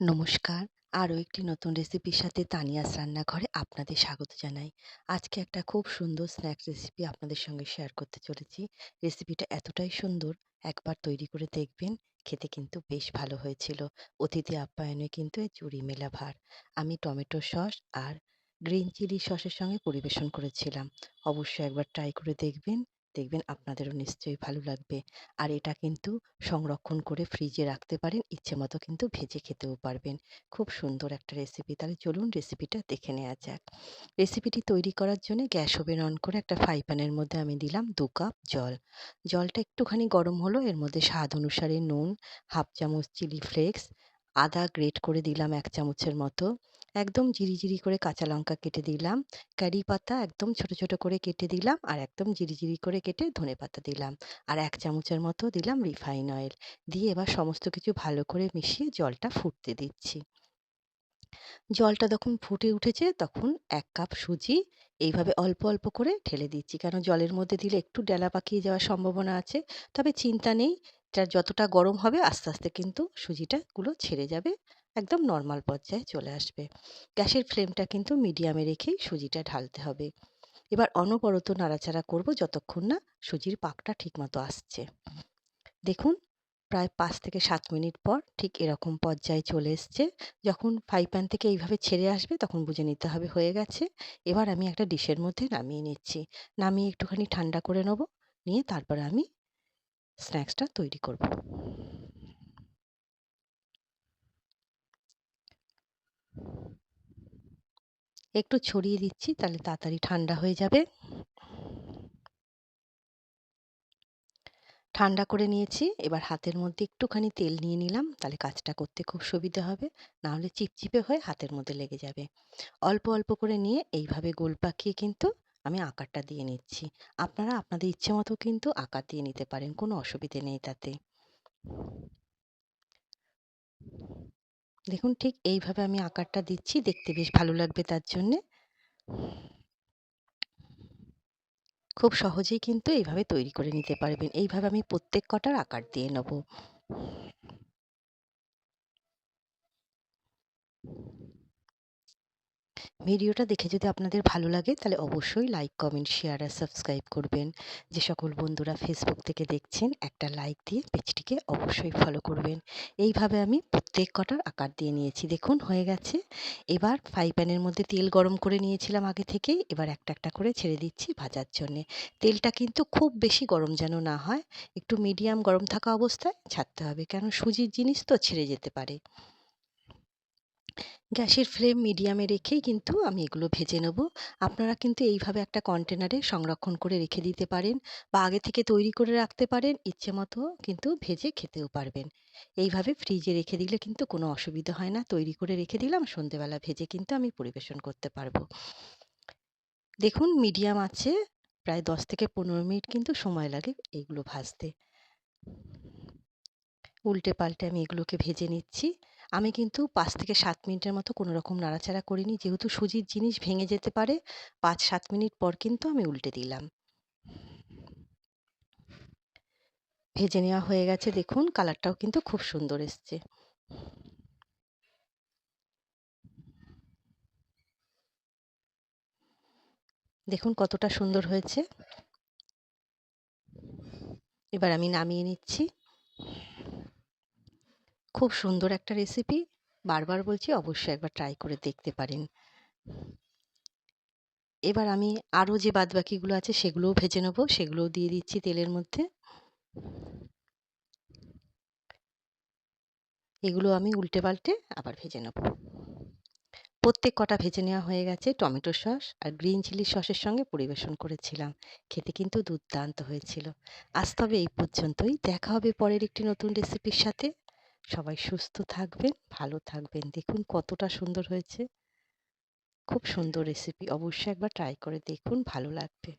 নমস্কার। আরও একটি নতুন রেসিপির সাথে তানিয়াস রান্নাঘরে আপনাদের স্বাগত জানাই। আজকে একটা খুব সুন্দর স্ন্যাক্স রেসিপি আপনাদের সঙ্গে শেয়ার করতে চলেছি। রেসিপিটা এতটাই সুন্দর, একবার তৈরি করে দেখবেন খেতে কিন্তু বেশ ভালো হয়েছিল। অতিথি আপ্যায়নে কিন্তু চুরি মেলা ভার। আমি টমেটো সস আর গ্রিন চিলি সসের সঙ্গে পরিবেশন করেছিলাম। অবশ্যই একবার ট্রাই করে দেখবেন। দেখবেন আপনাদেরও নিশ্চয়ই ভালো লাগবে। আর এটা কিন্তু সংরক্ষণ করে ফ্রিজে রাখতে পারেন, ইচ্ছে মতো কিন্তু ভেজে খেতেও পারবেন। খুব সুন্দর একটা রেসিপি তাহলে চলুন রেসিপিটা দেখে নেওয়া যাক। রেসিপিটি তৈরি করার জন্য গ্যাস ওভেন অন করে একটা ফ্রাই প্যানের মধ্যে আমি দিলাম দু কাপ জল। জলটা একটুখানি গরম হলো, এর মধ্যে স্বাদ অনুসারে নুন, হাফ চামচ চিলি ফ্লেক্স আদা গ্রেট করে দিলাম এক চামচের মতো। একদম জিরি করে কাঁচা লঙ্কা কেটে দিলাম। কারি পাতা একদম ছোট ছোট করে কেটে দিলাম আর একদম জিরি করে কেটে ধনে পাতা দিলাম। আর এক চামচের মতো দিলাম রিফাইন অয়েল দিয়ে এবার সমস্ত কিছু ভালো করে মিশিয়ে জলটা ফুটতে দিচ্ছি। জলটা যখন ফুটে উঠেছে তখন এক কাপ সুজি এইভাবে অল্প অল্প করে ঢেলে দিচ্ছি। কারণ জলের মধ্যে দিলে একটু ডেলা পাকিয়ে যাওয়ার সম্ভাবনা আছে। তবে চিন্তা নেই যতটা গরম হবে আস্তে আস্তে কিন্তু সুজিটা গুলো ছেড়ে যাবে, একদম নর্মাল পর্যায়ে চলে আসবে। গ্যাসের ফ্লেমটা কিন্তু মিডিয়ামে রেখেই সুজিটা ঢালতে হবে। এবার অনবরত নাড়াচাড়া করব যতক্ষণ না সুজির পাকটা ঠিকমতো আসছে। দেখুন, প্রায় পাঁচ থেকে সাত মিনিট পর ঠিক এরকম পর্যায়ে চলে এসছে। যখন ফ্রাই প্যান থেকে এইভাবে ছেড়ে আসবে তখন বুঝে নিতে হবে হয়ে গেছে। এবার আমি একটা ডিশের মধ্যে নামিয়ে নিচ্ছি। নামিয়ে একটুখানি ঠান্ডা করে নেব, নিয়ে তারপরে আমি স্ন্যাক্সটা তৈরি করব। একটু ছড়িয়ে দিচ্ছি, তাহলে তাড়াতাড়ি ঠান্ডা হয়ে যাবে। ঠান্ডা করে নিয়েছি, এবার হাতের মধ্যে একটুখানি তেল নিয়ে নিলাম, তাহলে কাজটা করতে খুব সুবিধে হবে, না হলে চিপচিপে হয়ে হাতের মধ্যে লেগে যাবে। অল্প অল্প করে নিয়ে এইভাবে গোল পাকিয়ে কিন্তু আমি আকারটা দিয়ে নিচ্ছি। আপনারা আপনাদের ইচ্ছে মতো কিন্তু আকার দিয়ে নিতে পারেন, কোনো অসুবিধে নেই তাতে। দেখুন, ঠিক এইভাবে আমি আকারটা দিচ্ছি, দেখতে বেশ ভালো লাগবে তার জন্যে। খুব সহজেই কিন্তু এইভাবে তৈরি করে নিতে পারবেন। এইভাবে আমি প্রত্যেক কটার আকার দিয়ে নেব। ভিডিওটা দেখে যদি আপনাদের ভালো লাগে, তাহলে অবশ্যই লাইক কমেন্ট শেয়ার আর সাবস্ক্রাইব করবেন। যে সকল বন্ধুরা ফেসবুক থেকে দেখছেন, একটা লাইক দিয়ে পেজটিকে অবশ্যই ফলো করবেন। এইভাবে আমি প্রত্যেক কটার আকার দিয়ে নিয়েছি। দেখুন, হয়ে গেছে। এবার ফ্রাই প্যানের মধ্যে তেল গরম করে নিয়েছিলাম আগে থেকেই এবার একটা একটা করে ছেড়ে দিচ্ছি ভাজার জন্যে। তেলটা কিন্তু খুব বেশি গরম যেন না হয়, একটু মিডিয়াম গরম থাকা অবস্থায় ছাড়তে হবে। কেন? সুজির জিনিস তো ছেড়ে যেতে পারে। গ্যাসের ফ্লেম মিডিয়ামে রেখেই কিন্তু আমি এগুলো ভেজে নেব। আপনারা কিন্তু এইভাবে একটা কন্টেনারে সংরক্ষণ করে রেখে দিতে পারেন বা আগে থেকে তৈরি করে রাখতে পারেন, ইচ্ছে মতো কিন্তু ভেজে খেতেও পারবেন। এইভাবে ফ্রিজে রেখে দিলে কিন্তু কোনো অসুবিধা হয় না। তৈরি করে রেখে দিলাম, সন্ধেবেলা ভেজে কিন্তু আমি পরিবেশন করতে পারব। দেখুন, মিডিয়াম আছে, প্রায় দশ থেকে পনেরো মিনিট কিন্তু সময় লাগে এইগুলো ভাজতে। উল্টে পাল্টে আমি এগুলোকে ভেজে নিচ্ছি। আমি কিন্তু পাঁচ থেকে সাত মিনিটের মতো কোনো রকম নাড়াচাড়া করিনি। যেহেতু সুজির জিনিস ভেঙে যেতে পারে, পাঁচ সাত মিনিট পর কিন্তু আমি উল্টে দিলাম। ভেজে নেওয়া হয়ে গেছে, দেখুন কালারটাও কিন্তু খুব সুন্দর এসছে। দেখুন কতটা সুন্দর হয়েছে। এবার আমি নামিয়ে নিচ্ছি। খুব সুন্দর একটা রেসিপি বারবার বলছি, অবশ্যই একবার ট্রাই করে দেখতে পারেন। এবার আমি আরও যে বাদবাকিগুলো আছে, সেগুলোও ভেজে নেব। সেগুলোও দিয়ে দিচ্ছি তেলের মধ্যে। এগুলো আমি উল্টে পাল্টে আবার ভেজে নেব। প্রত্যেক কটা ভেজে নেওয়া হয়ে গেছে। টমেটো সস আর গ্রিন চিলি সসের সঙ্গে পরিবেশন করেছিলাম। খেতে কিন্তু দুর্দান্ত হয়েছিল। আজ তবে এই পর্যন্তই। দেখা হবে পরের একটি নতুন রেসিপির সাথে। সবাই সুস্থ থাকবেন, ভালো থাকবেন। দেখুন কতটা সুন্দর হয়েছে। খুব সুন্দর রেসিপি অবশ্যই একবার ট্রাই করে দেখুন, ভালো লাগবে।